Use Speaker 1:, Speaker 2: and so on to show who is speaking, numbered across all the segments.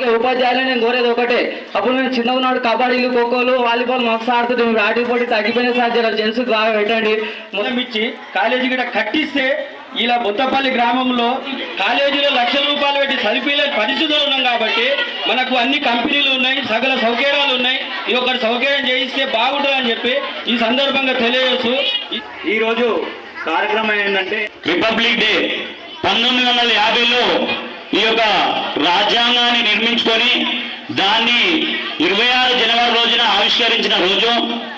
Speaker 1: ఇక ఉపాధ్యాయులు నేను కోరేది ఒకటే. అప్పుడు మేము చిన్న ఉన్నాడు కబడ్డీలు ఖోఖోలు వాలీబాల్ మస్తు ఆడుతుంటే ఆటి పోటీ తగ్గిపోయిన సార్ జర బాగా పెట్టండి.
Speaker 2: మొత్తం ఇచ్చి కాలేజీ కూడా కట్టిస్తే ఇలా బుత్తపల్లి గ్రామంలో కాలేజీలో లక్షల రూపాయలు పెట్టి చదివిలేని పరిస్థితులు ఉన్నాం కాబట్టి మనకు అన్ని కంపెనీలు ఉన్నాయి సకల సౌకర్యాలు ఉన్నాయి. ఈ ఒక్కటి సౌకర్యం చేయిస్తే బాగుంటుందని చెప్పి ఈ సందర్భంగా తెలియజేస్తూ
Speaker 3: ఈరోజు కార్యక్రమం ఏంటంటే రిపబ్లిక్ డే పంతొమ్మిది వందల యాభైలో ఈ యొక్క రాజ్యాంగాన్ని నిర్మించుకొని దాన్ని ఇరవై ఆరు జనవరి రోజున ఆవిష్కరించిన రోజు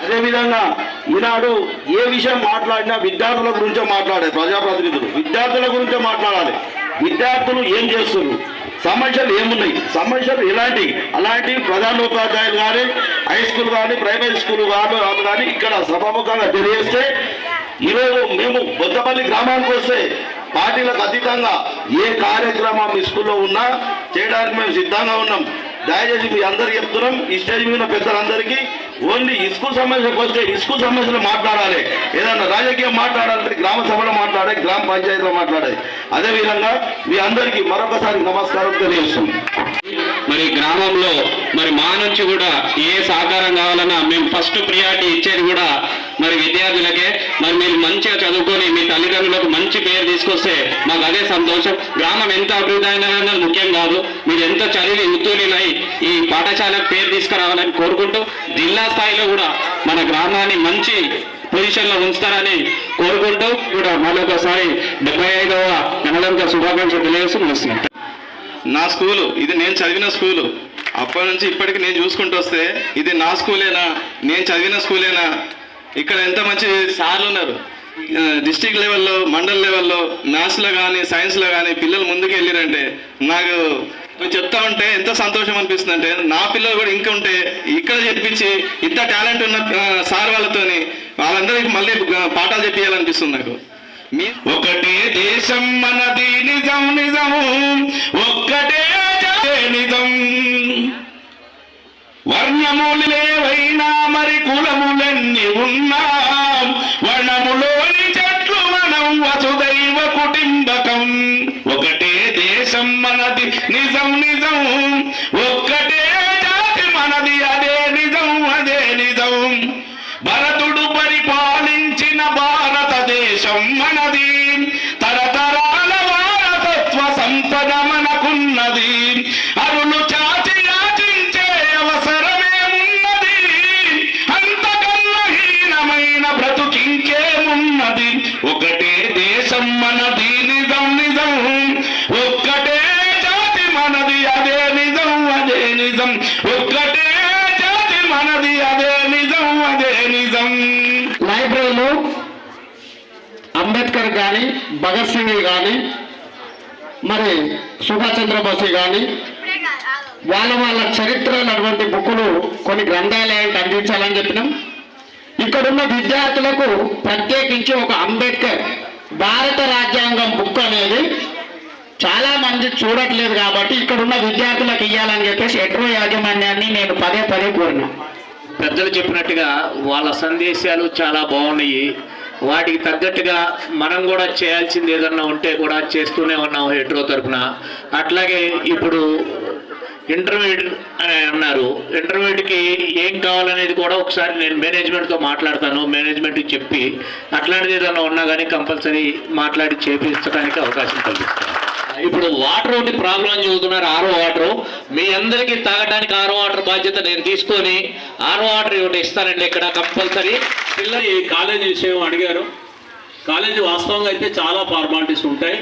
Speaker 4: అదేవిధంగా ఈనాడు ఏ విషయం మాట్లాడినా విద్యార్థుల గురించే మాట్లాడాలి ప్రజాప్రతినిధులు. విద్యార్థుల గురించే మాట్లాడాలి. విద్యార్థులు ఏం చేస్తున్నారు సమస్యలు ఏమున్నాయి? సమస్యలు ఎలాంటి అలాంటి ప్రధానోపాధ్యాయులు కానీ హై స్కూల్ కానీ ప్రైమరీ స్కూల్ కానీ వాళ్ళు కానీ ఇక్కడ సభాముఖంగా తెలియజేస్తే ఈరోజు మేము బొద్దపల్లి గ్రామానికి వస్తే పార్టీలకు అతీతంగా ఏ కార్యక్రమం మీ స్కూల్లో ఉన్నా చేయడానికి మేము సిద్ధంగా ఉన్నాం. దయచేసి మీ అందరికి చెప్తున్నాం ఈ స్టేజ్ మీద పెద్దలందరికీ ఓన్లీ ఇసుకు సమస్యకు వస్తే ఇసుకు సమస్యలు మాట్లాడాలి. ఏదన్నా రాజకీయం మాట్లాడాలంటే గ్రామ సభలో మాట్లాడే గ్రామ పంచాయతీలో మాట్లాడాలి అదేవిధంగా మీ అందరికీ మరొకసారి నమస్కారం తెలియజేస్తున్నాం.
Speaker 3: మరి గ్రామంలో మరి మా నుంచి కూడా ఏ సహకారం కావాలన్నా మేము ఫస్ట్ ప్రియారిటీ ఇచ్చేది కూడా మరి విద్యార్థులకే మరి మీరు మంచిగా చదువుకొని మీ తల్లిదండ్రులకు మంచి పేరు తీసుకొస్తే మాకు అదే సంతోషం. గ్రామం ఎంత అభివృద్ధి అయినా ముఖ్యం కాదు. మీరు ఎంత చదివి ఉత్తూరినై ఈ పాఠశాలకు పేరు తీసుకురావాలని కోరుకుంటూ జిల్లా స్థాయిలో కూడా మన గ్రామాన్ని మంచి పొజిషన్లో ఉంచుతారని కోరుకుంటూ కూడా మరొకసారి డెబ్బై ఐదవ గణతంత్ర శుభాకాంక్షలు తెలియజేస్తూ ముగిస్తున్నాను
Speaker 5: నా స్కూలు ఇది నేను చదివిన స్కూలు. అప్పటి నుంచి ఇప్పటికి నేను చూసుకుంటూ వస్తే ఇది నా స్కూలేనా? నేను చదివిన స్కూలేనా? ఇక్కడ ఎంత మంచి సార్లు ఉన్నారు. డిస్టిక్ లెవెల్లో మండల్ లెవెల్లో మ్యాథ్స్లో కానీ సైన్స్లో కానీ పిల్లలు ముందుకు వెళ్ళారంటే నాకు చెప్తా ఉంటే ఎంత సంతోషం అనిపిస్తుంది అంటే నా పిల్లలు కూడా ఇంకా ఉంటే ఇక్కడ చెప్పించి ఇంత టాలెంట్ ఉన్న సార్ వాళ్ళతోని వాళ్ళందరికీ మళ్ళీ పాఠాలు చెప్పియాలనిపిస్తుంది నాకు. మీ ఒకటే దేశం మనది నిజం నిజము ఒక్కటే నిజం. వర్ణములు లేవైనా మరి కులములన్నీ ఉన్నా? వర్ణములోని చెట్లు మనం వసుదైవ కుటుంబకం. ఒకటే దేశం మనది నిజం నిజం. ఒక్కటే జాతి మనది అదే నిజం అదే నిజం. భరతుడు పరిపాలించిన భారతదేశం మనది. ఒక్కటే జాతి మనది అదే నిజం అదే నిజం.
Speaker 4: లైబ్రరీలో అంబేద్కర్ కానీ భగత్ సింగ్ కానీ మరి సుభాష్ చంద్రబోస్ కానీ వాళ్ళ వాళ్ళ చరిత్ర అటువంటి బుక్కులు కొన్ని గ్రంథాలయానికి అందించాలని చెప్పినాం. ఇక్కడున్న విద్యార్థులకు ప్రత్యేకించి ఒక అంబేద్కర్ భారత రాజ్యాంగం బుక్ అనేది చాలా మంది చూడట్లేదు కాబట్టి ఇక్కడున్న విద్యార్థులకు ఇవ్వాలని చెప్పేసి ఎట్రో యాజమాన్యాన్ని నేను పదే పదే కోరినా.
Speaker 6: పెద్దలు చెప్పినట్టుగా వాళ్ళ సందేశాలు చాలా బాగున్నాయి. వాటికి తగ్గట్టుగా మనం కూడా చేయాల్సింది ఏదన్నా ఉంటే కూడా చేస్తూనే ఉన్నాం హెట్రో తరఫున అట్లాగే ఇప్పుడు ఇంటర్మీడియట్ అని అన్నారు. ఇంటర్మీడియట్కి ఏం కావాలనేది కూడా ఒకసారి నేను మేనేజ్మెంట్తో మాట్లాడతాను మేనేజ్మెంట్కి చెప్పి. అట్లాంటిది ఏదన్నా ఉన్నా కానీ కంపల్సరీ మాట్లాడి చేపించడానికి అవకాశం కల్పిస్తాను. ఇప్పుడు వాటర్ ఒకటి ప్రాబ్లం చూస్తున్నారు ఆరో వాటర్. మీ అందరికీ తాగడానికి ఆరో వాటర్ బాధ్యత నేను తీసుకొని ఆరో వాటర్ ఒకటి ఇస్తానండి ఇక్కడ కంపల్సరీ.
Speaker 7: పిల్లలు ఈ కాలేజీ విషయం అడిగారు. కాలేజీ వాస్తవంగా అయితే చాలా ఫార్మాలిటీస్ ఉంటాయి.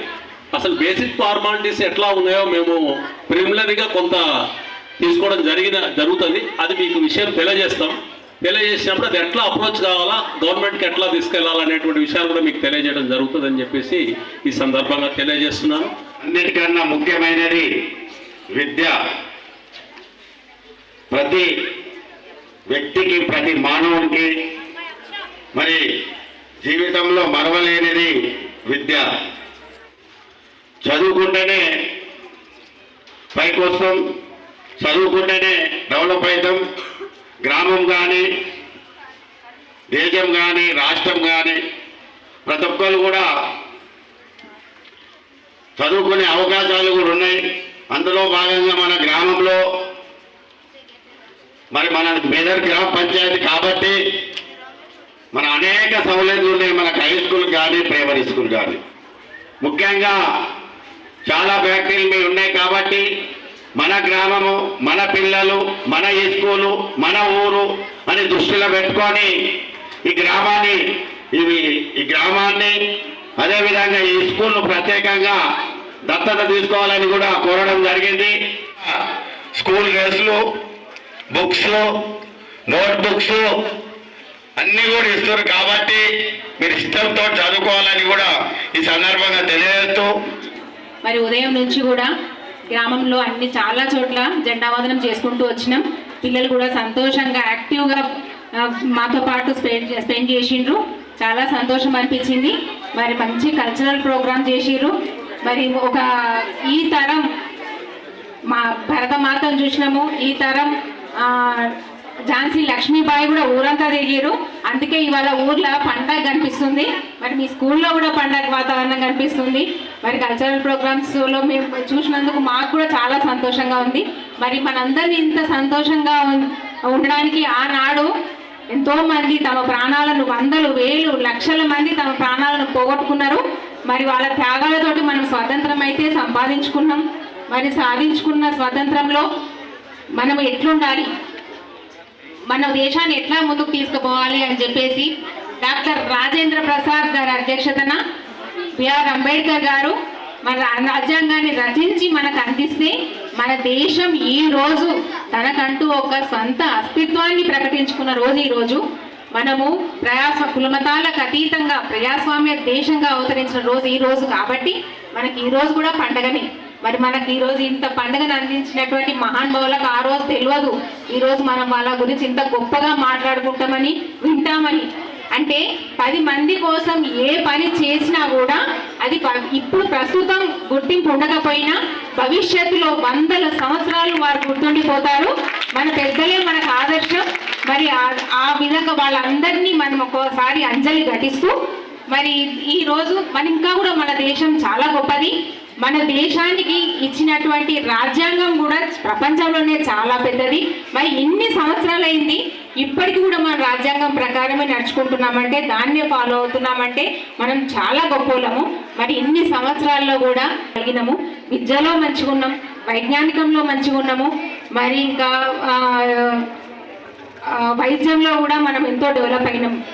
Speaker 7: అసలు బేసిక్ ఫార్మాలిటీస్ ఎట్లా ఉన్నాయో మేము ప్రిలిమినరీగా కొంత తీసుకోవడం జరిగిన జరుగుతుంది. అది మీకు విషయం తెలియజేస్తాం. తెలియజేసినప్పుడు అది ఎట్లా అప్రోచ్ కావాలా గవర్నమెంట్కి ఎట్లా తీసుకెళ్ళాలనేటువంటి విషయాలు కూడా మీకు తెలియజేయడం జరుగుతుందని చెప్పేసి ఈ సందర్భంగా తెలియజేస్తున్నాను.
Speaker 8: అన్నిటికన్నా ముఖ్యమైనది విద్య. ప్రతి వ్యక్తికి ప్రతి మానవునికి మరి జీవితంలో మరవలేనిది విద్య. చదువుకుంటేనే పైకి వస్తాం చదువుకుంటేనే డెవలప్ అవుతాం. గ్రామం కానీ దేశం కానీ రాష్ట్రం కానీ ప్రతి ఒక్కరు కూడా చదువుకునే అవకాశాలు కూడా ఉన్నాయి. అందులో భాగంగా మన గ్రామంలో మరి మన మెదర్ గ్రామ పంచాయతీ కాబట్టి మన అనేక సౌలభ్యాలు ఉన్నాయి. మనకు హై స్కూల్ కానీ ప్రైమరీ స్కూల్ కానీ. ముఖ్యంగా చాలా ఫ్యాక్టరీలు మీ ఉన్నాయి కాబట్టి మన గ్రామము మన పిల్లలు మన ఈ స్కూలు మన ఊరు అని దృష్టిలో పెట్టుకొని ఈ గ్రామాన్ని ఇవి ఈ గ్రామాన్ని అదేవిధంగా ఈ స్కూల్ను ప్రత్యేకంగా దత్తత తీసుకోవాలని కూడా కోరడం జరిగింది. స్కూల్ డ్రెస్లు బుక్స్ నోట్ బుక్స్ అన్నీ కూడా ఇస్తారు కాబట్టి మీరు ఇష్టంతో చదువుకోవాలని కూడా ఈ సందర్భంగా తెలియజేస్తూ
Speaker 9: మరి ఉదయం నుంచి కూడా గ్రామంలో అన్ని చాలా చోట్ల జెండా వందనం చేసుకుంటూ వచ్చినాం. పిల్లలు కూడా సంతోషంగా యాక్టివ్గా మాతో పాటు స్పెండ్ స్పెండ్ చేసిండ్రు. చాలా సంతోషం అనిపించింది. మరి మంచి కల్చరల్ ప్రోగ్రామ్ చేసిర్రు మరి ఒక ఈ తరం మా భరతమాతను చూసినాము. ఈ తరం ఝాన్సీ లక్ష్మీబాయి కూడా ఊరంతా తిరిగారు అందుకే ఇవాళ ఊర్లో పండగ కనిపిస్తుంది. మరి మీ స్కూల్లో కూడా పండగ వాతావరణం కనిపిస్తుంది. మరి కల్చరల్ ప్రోగ్రామ్స్లో మేము చూసినందుకు మాకు కూడా చాలా సంతోషంగా ఉంది. మరి మనందరినీ ఇంత సంతోషంగా ఉం- ఉండడానికి ఆనాడు ఎంతోమంది తమ ప్రాణాలను వందలు వేలు లక్షల మంది తమ ప్రాణాలను పోగొట్టుకున్నారు. మరి వాళ్ళ త్యాగాలతోటి మనం స్వాతంత్రం అయితే సంపాదించుకున్నాం. మరి సాధించుకున్న స్వాతంత్రంలో మనం ఎట్లుండాలి? మన దేశాన్ని ఎట్లా ముందుకు తీసుకుపోవాలి అని చెప్పేసి డాక్టర్ రాజేంద్ర ప్రసాద్ గారి అధ్యక్షతన బిఆర్ అంబేద్కర్ గారు మన రాజ్యాంగాన్ని రచించి మనకు అందిస్తే మన దేశం ఈ రోజు తనకంటూ ఒక సొంత అస్తిత్వాన్ని ప్రకటించుకున్న రోజు ఈ రోజు. మనము ప్రయాస కులమతాలకు అతీతంగా ప్రజాస్వామ్య దేశంగా అవతరించిన రోజు ఈ రోజు కాబట్టి మనకి ఈ రోజు కూడా పండగనే. మరి మనకి ఈ రోజు ఇంత పండుగను అందించినటువంటి మహానుభావులకు ఆ రోజు తెలియదు ఈ రోజు మనం వాళ్ళ గురించి ఇంత గొప్పగా మాట్లాడుకుంటామని వింటామని. అంటే పది మంది కోసం ఏ పని చేసినా కూడా అది ప- ఇప్పుడు ప్రస్తుతం గుర్తింపు ఉండకపోయినా భవిష్యత్తులో వందల సంవత్సరాలు వారు గుర్తుండిపోతారు. మన పెద్దలే మనకు ఆదర్శం. మరి ఆ- ఆ విధంగా వాళ్ళందరినీ మనం ఒక్కోసారి అంజలి ఘటిస్తూ మరి ఈ రోజు మన ఇంకా కూడా మన దేశం చాలా గొప్పది. మన దేశానికి ఇచ్చినటువంటి రాజ్యాంగం కూడా ప్రపంచంలోనే చాలా పెద్దది. మరి ఇన్ని సంవత్సరాలైంది ఇప్పటికి కూడా మన రాజ్యాంగం ప్రకారమే నడుచుకుంటున్నామంటే దాన్నే ఫాలో అవుతున్నామంటే మనం చాలా గొప్పలము. మరి ఇన్ని సంవత్సరాల్లో కూడా కలిగినాము. విద్యలో మంచిగా ఉన్నాం వైజ్ఞానికంలో మంచిగా ఉన్నాము మరి ఇంకా వైద్యంలో కూడా మనం ఎంతో డెవలప్ అయినాం.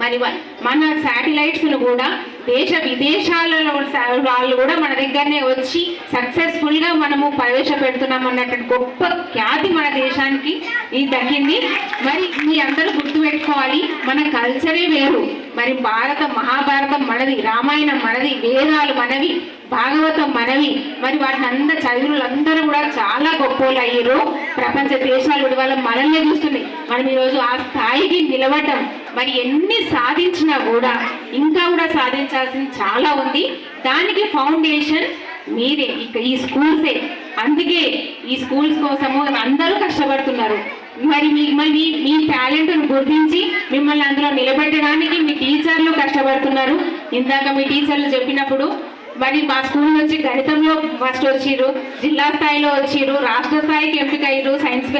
Speaker 9: మరి మన శాటిలైట్స్ను కూడా దేశ విదేశాలలో వాళ్ళు కూడా మన దగ్గరనే వచ్చి సక్సెస్ఫుల్గా మనము ప్రవేశపెడుతున్నాం అన్నట్టు గొప్ప ఖ్యాతి మన దేశానికి ఇది దక్కింది. మరి మీ అందరూ గుర్తుపెట్టుకోవాలి మన కల్చరే వేరు. మరి భారత మహాభారతం మనది రామాయణం మనది వేదాలు మనవి భాగవతం మనవి. మరి వాటిని అందరు చదువులందరూ కూడా చాలా గొప్పలు అయ్యారు. ప్రపంచ దేశాలు కూడా వాళ్ళ మనల్నే చూస్తున్నాయి. మనం ఈరోజు ఆ స్థాయికి నిలబడ్డం. మరి ఎన్ని సాధించినా కూడా ఇంకా కూడా సాధించాల్సింది చాలా ఉంది. దానికి ఫౌండేషన్ మీరే ఇక ఈ స్కూల్సే. అందుకే ఈ స్కూల్స్ కోసము అందరూ కష్టపడుతున్నారు. మరి మిమ్మల్ని మరి మీ- టాలెంట్ను గుర్తించి మిమ్మల్ని అందులో నిలబెట్టడానికి మీ టీచర్లు కష్టపడుతున్నారు. ఇందాక మీ టీచర్లు చెప్పినప్పుడు మరి మా స్కూల్ నుంచి గణితంలో ఫస్ట్ వచ్చిర్రు జిల్లా స్థాయిలో వచ్చిర్రు రాష్ట్ర స్థాయికి ఎంపిక అయ్యారు సైన్స్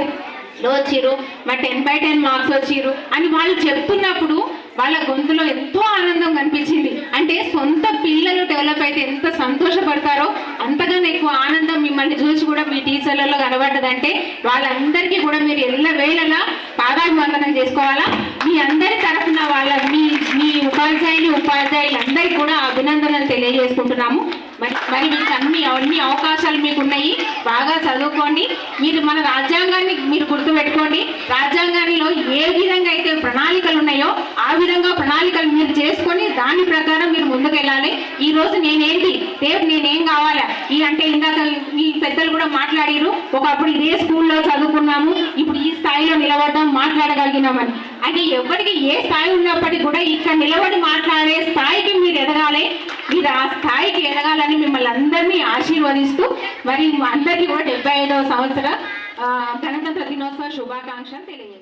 Speaker 9: లో వచ్చిర్రు మా టెన్ బై టెన్ మార్క్స్ వచ్చిర్రు అని వాళ్ళు చెప్తున్నప్పుడు వాళ్ళ గొంతులో ఎంతో ఆనందం కనిపించింది. అంటే సొంత పిల్లలు డెవలప్ అయితే ఎంత సంతోషపడతారో అంతగానే ఎక్కువ ఆనందం మిమ్మల్ని చూసి కూడా మీ టీచర్లలో కనబడ్డదంటే వాళ్ళందరికీ కూడా మీరు ఎల్ల వేళలా పాదాభివందనం చేసుకోవాలా? మీ అందరి తరఫున వాళ్ళ మీ మీ ఉపాధ్యాయులు ఉపాధ్యాయులు అందరికీ కూడా అభినందనలు తెలియజేసుకుంటున్నాము. మరి మరి మీకు అన్ని అన్ని అవకాశాలు మీకు ఉన్నాయి బాగా చదువుకోండి. మీరు మన రాజ్యాంగాన్ని మీరు గుర్తుపెట్టుకోండి. రాజ్యాంగంలో ఏ విధంగా అయితే ప్రణాళికలు ఉన్నాయో ఆ విధంగా ప్రణాళికలు మీరు చేసుకొని దాని ప్రకారం మీరు ముందుకెళ్ళాలి. ఈ రోజు నేనేంటి? రేపు నేనేం కావాలా? ఈ అంటే ఇందాక మీ పెద్దలు కూడా మాట్లాడారు. ఒకప్పుడు ఇదే స్కూల్లో చదువుకున్నాము. ఇప్పుడు ఈ స్థాయిలో నిలబడ్డాం మాట్లాడగలిగినామని. అంటే ఎవరికి ఏ స్థాయి ఉన్నప్పటికీ కూడా ఇక్కడ నిలబడి మాట్లాడే స్థాయికి మీరు ఎదగాలి. మీరు ఆ స్థాయికి ఎదగాలని మిమ్మల్ని అందరినీ ఆశీర్వదిస్తూ మరి అందరికీ కూడా డెబ్బై ఐదవ సంవత్సర ఆ, గణతంత్ర దినోత్సవ శుభాకాంక్షలు తెలియజేస్తాను.